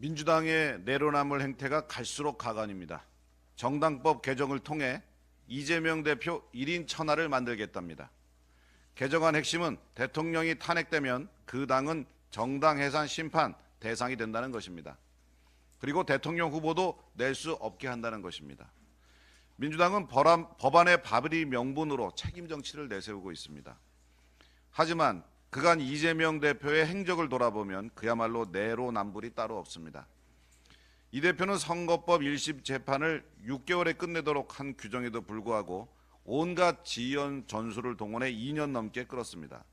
민주당의 내로남불 행태가 갈수록 가관입니다. 정당법 개정을 통해 이재명 대표 1인 천하를 만들겠답니다. 개정안 핵심은 대통령이 탄핵되면 그 당은 정당 해산 심판 대상이 된다는 것입니다. 그리고 대통령 후보도 낼 수 없게 한다는 것입니다. 민주당은 법안, 법안의 바브리 명분으로 책임 정치를 내세우고 있습니다. 하지만 그간 이재명 대표의 행적을 돌아보면 그야말로 내로남불이 따로 없습니다. 이 대표는 선거법 1심 재판을 6개월에 끝내도록 한 규정에도 불구하고 온갖 지연 전술을 동원해 2년 넘게 끌었습니다.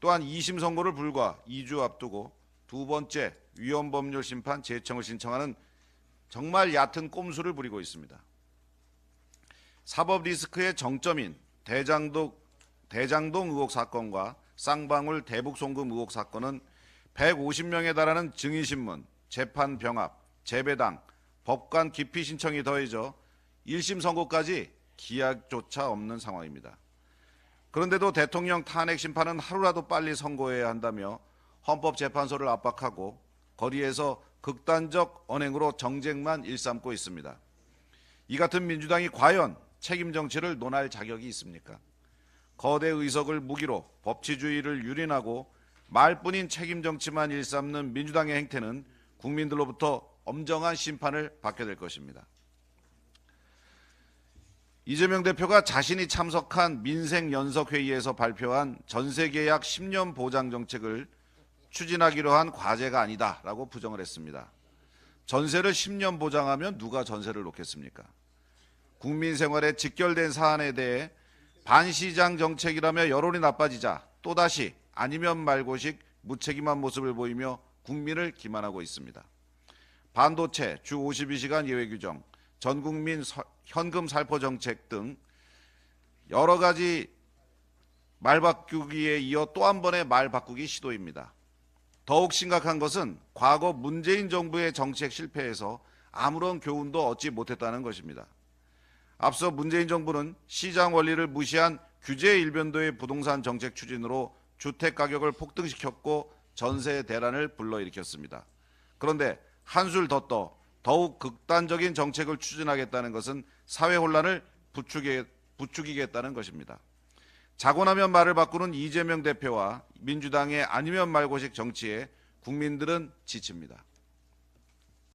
또한 2심 선고를 불과 2주 앞두고 두 번째 위헌법률 심판 재청을 신청하는 정말 얕은 꼼수를 부리고 있습니다. 사법 리스크의 정점인 대장동, 대장동 의혹 사건과 쌍방울 대북 송금 의혹 사건은 150명에 달하는 증인신문, 재판 병합, 재배당, 법관 기피 신청이 더해져 1심 선고까지 기약조차 없는 상황입니다. 그런데도 대통령 탄핵 심판은 하루라도 빨리 선고해야 한다며 헌법재판소를 압박하고 거리에서 극단적 언행으로 정쟁만 일삼고 있습니다. 이 같은 민주당이 과연 책임 정치를 논할 자격이 있습니까? 거대 의석을 무기로 법치주의를 유린하고 말뿐인 책임 정치만 일삼는 민주당의 행태는 국민들로부터 엄정한 심판을 받게 될 것입니다. 이재명 대표가 자신이 참석한 민생연석회의에서 발표한 전세계약 10년 보장 정책을 추진하기로 한 과제가 아니다라고 부정을 했습니다. 전세를 10년 보장하면 누가 전세를 놓겠습니까? 국민 생활에 직결된 사안에 대해 반시장 정책이라며 여론이 나빠지자 또다시 아니면 말고식 무책임한 모습을 보이며 국민을 기만하고 있습니다. 반도체, 주 52시간 예외 규정, 전국민 서- 현금 살포 정책 등 여러 가지 말 바꾸기에 이어 또 한 번의 말 바꾸기 시도입니다. 더욱 심각한 것은 과거 문재인 정부의 정책 실패에서 아무런 교훈도 얻지 못했다는 것입니다. 앞서 문재인 정부는 시장 원리를 무시한 규제 일변도의 부동산 정책 추진으로 주택 가격을 폭등시켰고 전세 대란을 불러일으켰습니다. 그런데 한술 더 떠 더욱 극단적인 정책을 추진하겠다는 것은 사회 혼란을 부추기, 부추기겠다는 것입니다. 자고 나면 말을 바꾸는 이재명 대표와 민주당의 아니면 말고식 정치에 국민들은 지칩니다.